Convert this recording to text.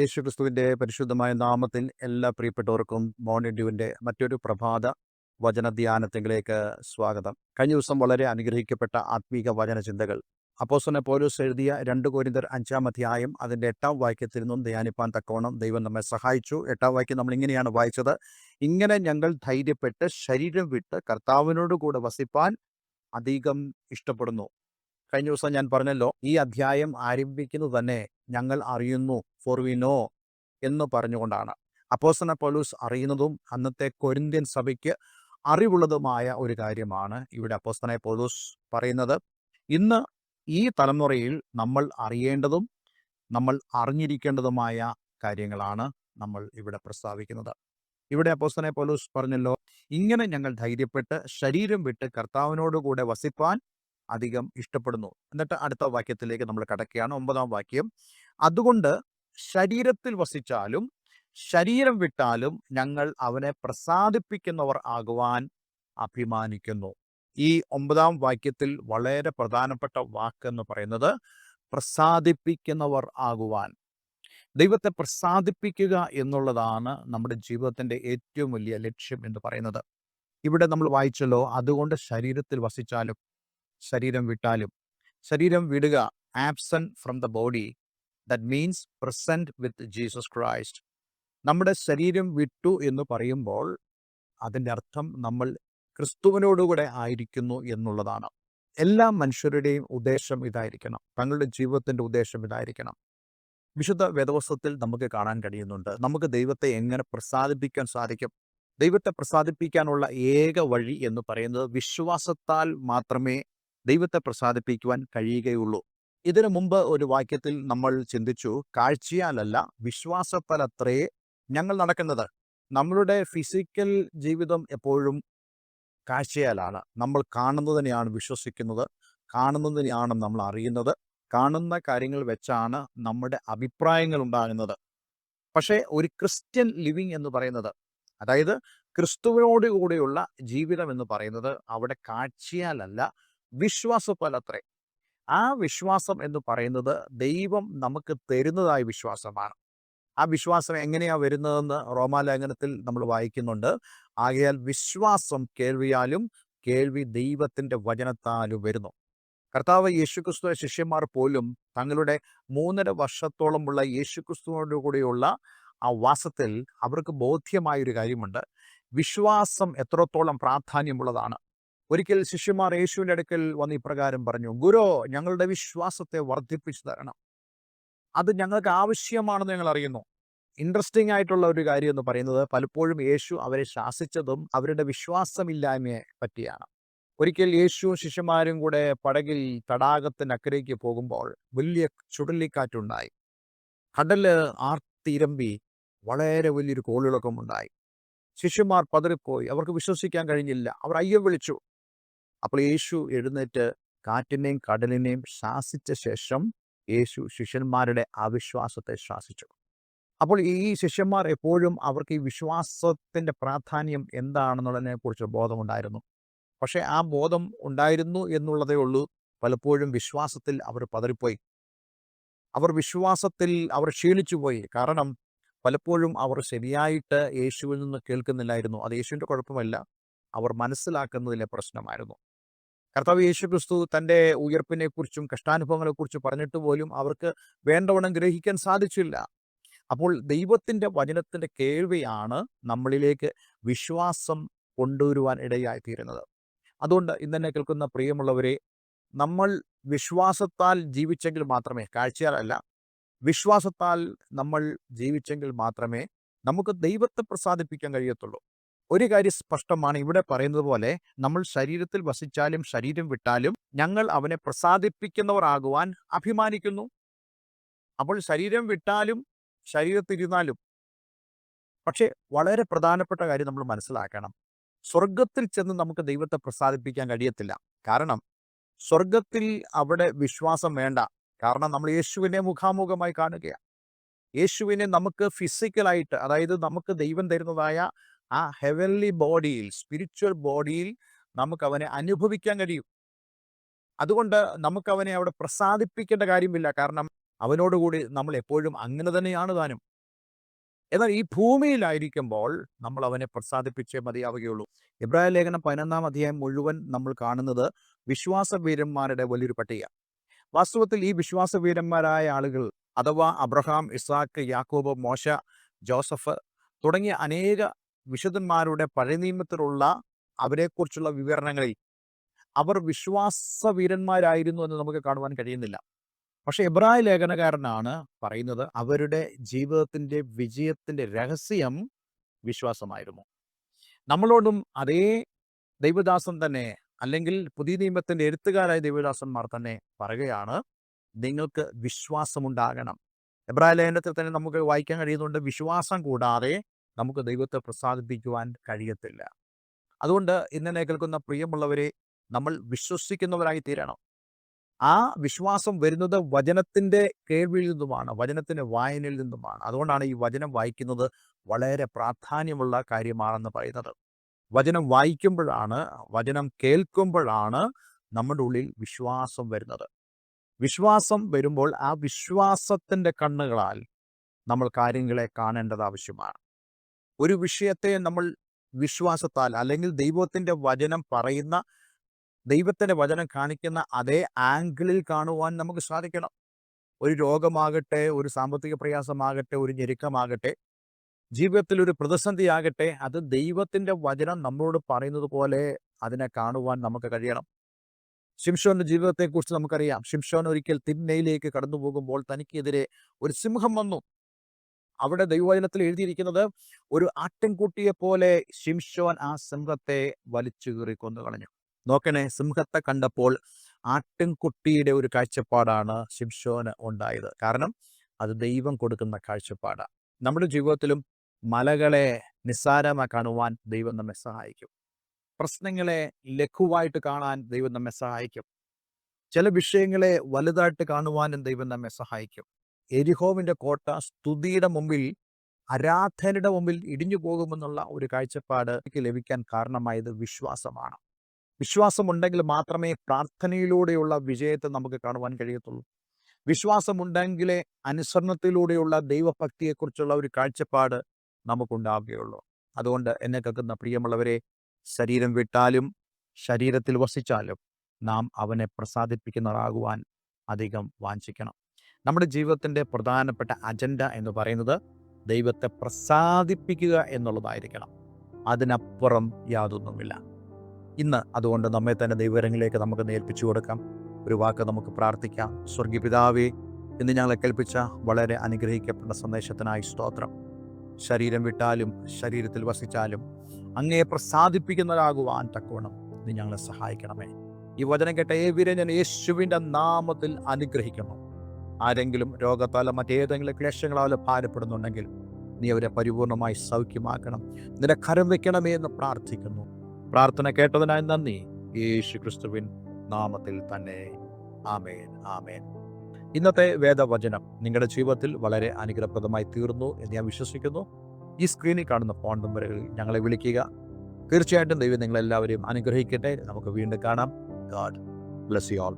യേശു ക്രിസ്തുവിന്റെ പരിശുദ്ധമായ നാമത്തിൽ എല്ലാ പ്രിയപ്പെട്ടവർക്കും മോർണിംഗ് ഡ്യൂവിന്റെ മറ്റൊരു പ്രഭാത വചന ധ്യാനത്തിലേക്ക് സ്വാഗതം. കഴിഞ്ഞ ദിവസം വളരെ അനുഗ്രഹിക്കപ്പെട്ട ആത്മീക വചന ചിന്തകൾ അപ്പോസനെ പോലീസ് എഴുതിയ രണ്ട് കോരിന്തർ അഞ്ചാം അധ്യായം അതിന്റെ എട്ടാം വാക്യത്തിൽ നിന്നും ധ്യാനിപ്പാൻ തക്കവണ്ണം ദൈവം നമ്മെ സഹായിച്ചു. എട്ടാം വാക്യം നമ്മൾ ഇങ്ങനെയാണ് വായിച്ചത്. ഇങ്ങനെ ഞങ്ങൾ ധൈര്യപ്പെട്ട് ശരീരം വിട്ട് കർത്താവിനോട് കൂടെ വസിപ്പാൻ അധികം ഇഷ്ടപ്പെടുന്നു. കഴിഞ്ഞ ദിവസം ഞാൻ പറഞ്ഞല്ലോ ഈ അധ്യായം ആരംഭിക്കുന്നത് തന്നെ ഞങ്ങൾ അറിയുന്നു. ഫോർ വി നോ എന്ന് പറഞ്ഞുകൊണ്ടാണ്. അപ്പോസന പൗലൂസ് അറിയുന്നതും അന്നത്തെ കൊരിന്ത്യൻ സഭയ്ക്ക് അറിവുള്ളതുമായ ഒരു കാര്യമാണ് ഇവിടെ അപ്പോസ്തനെ പൗലൂസ് പറയുന്നത്. ഇന്ന് ഈ തലമുറയിൽ നമ്മൾ അറിയേണ്ടതും നമ്മൾ അറിഞ്ഞിരിക്കേണ്ടതുമായ കാര്യങ്ങളാണ് നമ്മൾ ഇവിടെ പ്രസ്താവിക്കുന്നത്. ഇവിടെ അപ്പോസ്തനെ പൗലൂസ് പറഞ്ഞല്ലോ ഇങ്ങനെ ഞങ്ങൾ ധൈര്യപ്പെട്ട് ശരീരം വിട്ട് കർത്താവിനോടുകൂടെ വസിപ്പാൻ അധികം ഇഷ്ടപ്പെടുന്നു. എന്നിട്ട് അടുത്ത വാക്യത്തിലേക്ക് നമ്മൾ കടക്കുകയാണ് ഒമ്പതാം വാക്യം. അതുകൊണ്ട് ശരീരത്തിൽ വസിച്ചാലും ശരീരം വിട്ടാലും ഞങ്ങൾ അവനെ പ്രസാദിപ്പിക്കുന്നവർ ആകുവാൻ അഭിമാനിക്കുന്നു. ഈ ഒമ്പതാം വാക്യത്തിൽ വളരെ പ്രധാനപ്പെട്ട വാക്ക് എന്ന് പറയുന്നത് പ്രസാദിപ്പിക്കുന്നവർ ആകുവാൻ. ദൈവത്തെ പ്രസാദിപ്പിക്കുക എന്നുള്ളതാണ് നമ്മുടെ ജീവിതത്തിന്റെ ഏറ്റവും വലിയ ലക്ഷ്യം എന്ന് പറയുന്നത്. ഇവിടെ നമ്മൾ വായിച്ചല്ലോ അതുകൊണ്ട് ശരീരത്തിൽ വസിച്ചാലും ശരീരം വിട്ടാലും ശരീരം വിടുക absent from the body that means present with Jesus Christ നമ്മുടെ ശരീരം വിട്ടു എന്ന് പറയുമ്പോൾ അതിന്റെ അർത്ഥം നമ്മൾ ക്രിസ്തുവിനോടുകൂടെ ആയിരിക്കുന്നു എന്നുള്ളതാണ്. എല്ലാ മനുഷ്യരുടെയും ഉദ്ദേശം ഇതായിരിക്കണം. തങ്ങളുടെ ജീവിതത്തിന്റെ ഉദ്ദേശം ഇതായിരിക്കണം. വിശുദ്ധ വേദവസ്തത്തിൽ നമുക്ക് കാണാൻ കഴിയുന്നുണ്ട്. നമുക്ക് ദൈവത്തെ എങ്ങനെ പ്രസാദിപ്പിക്കാൻ സാധിക്കും? ദൈവത്തെ പ്രസാദിപ്പിക്കാനുള്ള ഏക വഴി എന്ന് പറയുന്നത് വിശ്വാസത്താൽ മാത്രമേ ദൈവത്തെ പ്രസാദിപ്പിക്കുവാൻ കഴിയുകയുള്ളൂ. ഇതിനു മുമ്പ് ഒരു വാക്യത്തിൽ നമ്മൾ ചിന്തിച്ചു കാഴ്ചയാലല്ല വിശ്വാസത്താലത്രേ ഞങ്ങൾ നടക്കുന്നത്. നമ്മളുടെ ഫിസിക്കൽ ജീവിതം എപ്പോഴും കാഴ്ചയാലാണ്. നമ്മൾ കാണുന്നതിനെയാണ് വിശ്വസിക്കുന്നത്. കാണുന്നതിനെയാണ് നമ്മൾ അറിയുന്നത്. കാണുന്ന കാര്യങ്ങൾ വെച്ചാണ് നമ്മുടെ അഭിപ്രായങ്ങൾ ഉണ്ടാകുന്നത്. പക്ഷേ ഒരു ക്രിസ്ത്യൻ ലിവിങ് എന്ന് പറയുന്നത് അതായത് ക്രിസ്തുവിനോട് കൂടെയുള്ള ജീവിതം എന്ന് പറയുന്നത് അവിടെ കാഴ്ചയാലല്ല വിശ്വാസത്താലത്രേ. ആ വിശ്വാസം എന്ന് പറയുന്നത് ദൈവം നമുക്ക് തരുന്നതായ വിശ്വാസമാണ്. ആ വിശ്വാസം എങ്ങനെയാ വരുന്നതെന്ന് റോമാലേഖനത്തിൽ നമ്മൾ വായിക്കുന്നുണ്ട്. ആകയാൽ വിശ്വാസം കേൾവിയാലും കേൾവി ദൈവത്തിന്റെ വചനത്താലും വരുന്നു. കർത്താവ് യേശുക്രിസ്തു ശിഷ്യന്മാർ പോലും തങ്ങളുടെ മൂന്നര വർഷത്തോളമുള്ള യേശുക്രിസ്തുവിനോട് കൂടിയുള്ള ആ വാസത്തിൽ അവർക്ക് ബോധ്യമായൊരു കാര്യമുണ്ട്. വിശ്വാസം എത്രത്തോളം പ്രാധാന്യമുള്ളതാണ്. ഒരിക്കൽ ശിഷ്യന്മാർ യേശുവിന്റെ അടുക്കൽ വന്ന് ഇപ്രകാരം പറഞ്ഞു ഗുരു ഞങ്ങളുടെ വിശ്വാസത്തെ വർദ്ധിപ്പിച്ചു തരണം. അത് ഞങ്ങൾക്ക് ആവശ്യമാണെന്ന് ഞങ്ങൾ അറിയുന്നു. ഇൻട്രസ്റ്റിംഗ് ആയിട്ടുള്ള ഒരു കാര്യം എന്ന് പറയുന്നത് പലപ്പോഴും യേശു അവരെ ശാസിച്ചതും അവരുടെ വിശ്വാസമില്ലായ്മയെ പറ്റിയാണ്. ഒരിക്കൽ യേശുവും ശിഷ്യന്മാരും കൂടെ പടകിൽ തടാകത്തിനക്കരയ്ക്ക് പോകുമ്പോൾ വലിയ ചുഴലിക്കാറ്റുണ്ടായി. കടൽ ആർത്തിരമ്പി വളരെ വലിയൊരു കോളിളക്കമുണ്ടായി. ശിഷ്യന്മാർ പതറിപ്പോയി. അവർക്ക് വിശ്വസിക്കാൻ കഴിഞ്ഞില്ല. അവർ അയ്യം വിളിച്ചു. അപ്പോൾ യേശു എഴുന്നേറ്റ് കാറ്റിനെയും കടലിനെയും ശാസിച്ച ശേഷം യേശു ശിഷ്യന്മാരുടെ അവിശ്വാസത്തെ ശാസിച്ചു. അപ്പോൾ ഈ ശിഷ്യന്മാർ എപ്പോഴും അവർക്ക് ഈ വിശ്വാസത്തിന്റെ പ്രാധാന്യം എന്താണെന്നുള്ളതിനെ കുറിച്ച് ബോധമുണ്ടായിരുന്നു. പക്ഷേ ആ ബോധം ഉണ്ടായിരുന്നു എന്നുള്ളതേ ഉള്ളൂ. പലപ്പോഴും വിശ്വാസത്തിൽ അവർ പതറിപ്പോയി. അവർ വിശ്വാസത്തിൽ അവർ ക്ഷീണിച്ചു പോയി കാരണം പലപ്പോഴും അവർ ശരിയായിട്ട് യേശുവിൽ നിന്ന് കേൾക്കുന്നില്ലായിരുന്നു. അത് യേശുവിന്റെ കുഴപ്പമല്ല. അവർ മനസ്സിലാക്കുന്നതിലെ പ്രശ്നമായിരുന്നു. കർത്താവ് യേശു ക്രിസ്തു തന്റെ ഉയർപ്പിനെക്കുറിച്ചും കഷ്ടാനുഭവങ്ങളെക്കുറിച്ചും പറഞ്ഞിട്ട് പോലും അവർക്ക് വേണ്ടവണ്ണം ഗ്രഹിക്കാൻ സാധിച്ചില്ല. അപ്പോൾ ദൈവത്തിന്റെ വചനത്തിന്റെ കേൾവിയാണ് നമ്മളിലേക്ക് വിശ്വാസം കൊണ്ടുവരുവാൻ ഇടയായി തീരുന്നത് അതുകൊണ്ട് ഇന്നെന്നെ കേൾക്കുന്ന പ്രിയമുള്ളവരെ നമ്മൾ വിശ്വാസത്താൽ ജീവിച്ചെങ്കിൽ മാത്രമേ കാഴ്ചയാലല്ല വിശ്വാസത്താൽ നമ്മൾ ജീവിച്ചെങ്കിൽ മാത്രമേ നമുക്ക് ദൈവത്തെ പ്രസാദിപ്പിക്കാൻ കഴിയത്തുള്ളൂ. ഒരു കാര്യം സ്പഷ്ടമാണ് ഇവിടെ പറയുന്നത് പോലെ നമ്മൾ ശരീരത്തിൽ വസിച്ചാലും ശരീരം വിട്ടാലും ഞങ്ങൾ അവനെ പ്രസാദിപ്പിക്കുന്നവർ ആകുവാൻ അഭിമാനിക്കുന്നു. അപ്പോൾ ശരീരം വിട്ടാലും ശരീരത്തിരുന്നാലും പക്ഷേ വളരെ പ്രധാനപ്പെട്ട കാര്യം നമ്മൾ മനസ്സിലാക്കണം. സ്വർഗത്തിൽ ചെന്ന് നമുക്ക് ദൈവത്തെ പ്രസാദിപ്പിക്കാൻ കഴിയത്തില്ല. കാരണം സ്വർഗത്തിൽ അവിടെ വിശ്വാസം വേണ്ട. കാരണം നമ്മൾ യേശുവിനെ മുഖാമുഖമായി കാണുകയാണ്. യേശുവിനെ നമുക്ക് ഫിസിക്കലായിട്ട് അതായത് നമുക്ക് ദൈവം തരുന്നതായ ആ ഹെവൻലി ബോഡിയിൽ സ്പിരിച്വൽ ബോഡിയിൽ നമുക്ക് അവനെ അനുഭവിക്കാൻ കഴിയും. അതുകൊണ്ട് നമുക്ക് അവനെ അവിടെ പ്രസാദിപ്പിക്കേണ്ട കാര്യമില്ല. കാരണം അവനോടുകൂടി നമ്മൾ എപ്പോഴും അങ്ങനെ തന്നെയാണ് താനും. എന്നാൽ ഈ ഭൂമിയിലായിരിക്കുമ്പോൾ നമ്മൾ അവനെ പ്രസാദിപ്പിച്ചേ മതിയാവുകയുള്ളൂ. ഇബ്രാഹിം ലേഖനം പതിനൊന്നാം അധ്യായം മുഴുവൻ നമ്മൾ കാണുന്നത് വിശ്വാസവീരന്മാരുടെ വലിയൊരു പട്ടിക വാസ്തവത്തിൽ ഈ വിശ്വാസവീരന്മാരായ ആളുകൾ അഥവാ അബ്രഹാം ഇസാക്ക് യാക്കോബ് മോശ ജോസഫ് തുടങ്ങിയ അനേക വിശുദ്ധന്മാരുടെ പഴയ നിയമത്തിലുള്ള അവരെക്കുറിച്ചുള്ള വിവരണങ്ങളിൽ അവർ വിശ്വാസവീരന്മാരായിരുന്നു എന്ന് നമുക്ക് കാണുവാൻ കഴിയുന്നില്ല. പക്ഷെ എബ്രായ ലേഖനകാരനാണ് പറയുന്നത് അവരുടെ ജീവിതത്തിന്റെ വിജയത്തിന്റെ രഹസ്യം വിശ്വാസമായിരുന്നു. നമ്മളോടും അതേ ദൈവദാസൻ തന്നെ അല്ലെങ്കിൽ പുതിയ നിയമത്തിന്റെ എഴുത്തുകാരായ ദൈവദാസന്മാർ തന്നെ പറയുകയാണ് നിങ്ങൾക്ക് വിശ്വാസമുണ്ടാകണം. എബ്രായ ലേഖനത്തിൽ തന്നെ നമുക്ക് വായിക്കാൻ കഴിയുന്നുണ്ട് വിശ്വാസം കൂടാതെ നമുക്ക് ദൈവത്തെ പ്രസാദിപ്പിക്കുവാൻ കഴിയത്തില്ല. അതുകൊണ്ട് ഇന്നലെ കേൾക്കുന്ന പ്രിയമുള്ളവരെ നമ്മൾ വിശ്വസിക്കുന്നവരായി തീരണം ആ വിശ്വാസം വരുന്നത് വചനത്തിന്റെ കേൾവിയിൽ നിന്നുമാണ് വചനത്തിന്റെ വായനയിൽ നിന്നുമാണ്. അതുകൊണ്ടാണ് ഈ വചനം വായിക്കുന്നത് വളരെ പ്രാധാന്യമുള്ള കാര്യമാണെന്ന് പറയുന്നത്. വചനം വായിക്കുമ്പോഴാണ് വചനം കേൾക്കുമ്പോഴാണ് നമ്മുടെ ഉള്ളിൽ വിശ്വാസം വരുന്നത്. വിശ്വാസം വരുമ്പോൾ ആ വിശ്വാസത്തിന്റെ കണ്ണുകളാൽ നമ്മൾ കാര്യങ്ങളെ കാണേണ്ടത് ആവശ്യമാണ്. ഒരു വിഷയത്തെ നമ്മൾ വിശ്വാസത്താൽ അല്ലെങ്കിൽ ദൈവത്തിന്റെ വചനം പറയുന്ന ദൈവത്തിന്റെ വചനം കാണിക്കുന്ന അതേ ആംഗിളിൽ കാണുവാൻ നമുക്ക് സാധിക്കണം. ഒരു രോഗമാകട്ടെ ഒരു സാമ്പത്തിക പ്രയാസമാകട്ടെ ഒരു ഞെരുക്കമാകട്ടെ ജീവിതത്തിൽ ഒരു പ്രതിസന്ധിയാകട്ടെ അത് ദൈവത്തിന്റെ വചനം നമ്മളോട് പറയുന്നത് പോലെ അതിനെ കാണുവാൻ നമുക്ക് കഴിയണം. ഷിംഷോന്റെ ജീവിതത്തെക്കുറിച്ച് നമുക്കറിയാം. ഷിംഷോൻ ഒരിക്കൽ തിന്മയിലേക്ക് കടന്നു പോകുമ്പോൾ തനിക്കെതിരെ ഒരു സിംഹം വന്നു. അവിടെ ദൈവവചനത്തിൽ എഴുതിയിരിക്കുന്നത് ഒരു ആട്ടിൻകുട്ടിയെ പോലെ ശിംഷോൻ ആ സിംഹത്തെ വലിച്ചു കീറി കൊന്നു കളഞ്ഞു നോക്കണേ സിംഹത്തെ കണ്ടപ്പോൾ ആട്ടിൻകുട്ടിയുടെ ഒരു കാഴ്ചപ്പാടാണ് ശിംഷോന് ഉണ്ടായത്. കാരണം അത് ദൈവം കൊടുക്കുന്ന കാഴ്ചപ്പാടാണ് നമ്മുടെ ജീവിതത്തിലും മലകളെ നിസ്സാരമായി കാണുവാൻ ദൈവം നമ്മെ സഹായിക്കും. പ്രശ്നങ്ങളെ ലഘുവായിട്ട് കാണാൻ ദൈവം നമ്മെ സഹായിക്കും. ചില വിഷയങ്ങളെ വലുതായിട്ട് കാണുവാനും ദൈവം നമ്മെ സഹായിക്കും. എരിഹോവിന്റെ കോട്ട സ്തുതിയുടെ മുമ്പിൽ ആരാധനയുടെ മുമ്പിൽ ഇടിഞ്ഞു പോകുമെന്നുള്ള ഒരു കാഴ്ചപ്പാട് എനിക്ക് ലഭിക്കാൻ കാരണമായത് വിശ്വാസമാണ്. വിശ്വാസമുണ്ടെങ്കിൽ മാത്രമേ പ്രാർത്ഥനയിലൂടെയുള്ള വിജയത്തെ നമുക്ക് കാണുവാൻ കഴിയത്തുള്ളൂ. വിശ്വാസമുണ്ടെങ്കിലേ അനുസരണത്തിലൂടെയുള്ള ദൈവഭക്തിയെക്കുറിച്ചുള്ള ഒരു കാഴ്ചപ്പാട് നമുക്കുണ്ടാവുകയുള്ളൂ. അതുകൊണ്ട് എന്നെ കേൾക്കുന്ന പ്രിയമുള്ളവരെ ശരീരം വിട്ടാലും ശരീരത്തിൽ വസിച്ചാലും നാം അവനെ പ്രസാദിപ്പിക്കുന്നതാകുവാൻ അധികം വാഞ്ചിക്കണം. നമ്മുടെ ജീവിതത്തിന്റെ പ്രധാനപ്പെട്ട അജണ്ട എന്ന് പറയുന്നത് ദൈവത്തെ പ്രസാദിപ്പിക്കുക എന്നുള്ളതായിരിക്കണം. അതിനപ്പുറം യാതൊന്നുമില്ല. ഇന്ന് അതുകൊണ്ട് നമ്മെ തന്നെ ദൈവരങ്ങളിലേക്ക് നമുക്ക് നേൽപ്പിച്ചു കൊടുക്കാം. ഒരു വാക്ക് നമുക്ക് പ്രാർത്ഥിക്കാം. സ്വർഗീയ പിതാവേ ഇന്ന് ഞങ്ങളെ കേൾപ്പിച്ച വളരെ അനുഗ്രഹിക്കപ്പെട്ട സന്ദേശത്തിനായി സ്തോത്രം. ശരീരം വിട്ടാലും ശരീരത്തിൽ വസിച്ചാലും അങ്ങയെ പ്രസാദിപ്പിക്കുന്നതാകുവാൻ തക്കവണ്ണം ഇത് ഞങ്ങളെ സഹായിക്കണമേ. ഈ വചനം കേട്ട ഏവരെ ഞാൻ യേശുവിന്റെ നാമത്തിൽ അനുഗ്രഹിക്കുന്നു. ആരെങ്കിലും രോഗത്താലോ മറ്റേതെങ്കിലും ക്ലേശങ്ങളാലോ ഭാരപ്പെടുന്നുണ്ടെങ്കിൽ നീ അവരെ പരിപൂർണമായി സൗഖ്യമാക്കണം. നിന്റെ കരം വെക്കണമേ എന്ന് പ്രാർത്ഥിക്കുന്നു. പ്രാർത്ഥന കേട്ടതിനായി നന്ദി. യേശു ക്രിസ്തുവിൻ നാമത്തിൽ തന്നെ. ആമേൻ ആമേൻ. ഇന്നത്തെ വേദവചനം നിങ്ങളുടെ ജീവിതത്തിൽ വളരെ അനുഗ്രഹപ്രദമായി തീർന്നു എന്ന് ഞാൻ വിശ്വസിക്കുന്നു. ഈ സ്ക്രീനിൽ കാണുന്ന ഫോൺ നമ്പറുകളിൽ ഞങ്ങളെ വിളിക്കുക. തീർച്ചയായിട്ടും ദൈവം നിങ്ങളെല്ലാവരെയും അനുഗ്രഹിക്കട്ടെ. നമുക്ക് വീണ്ടും കാണാം. God bless you all.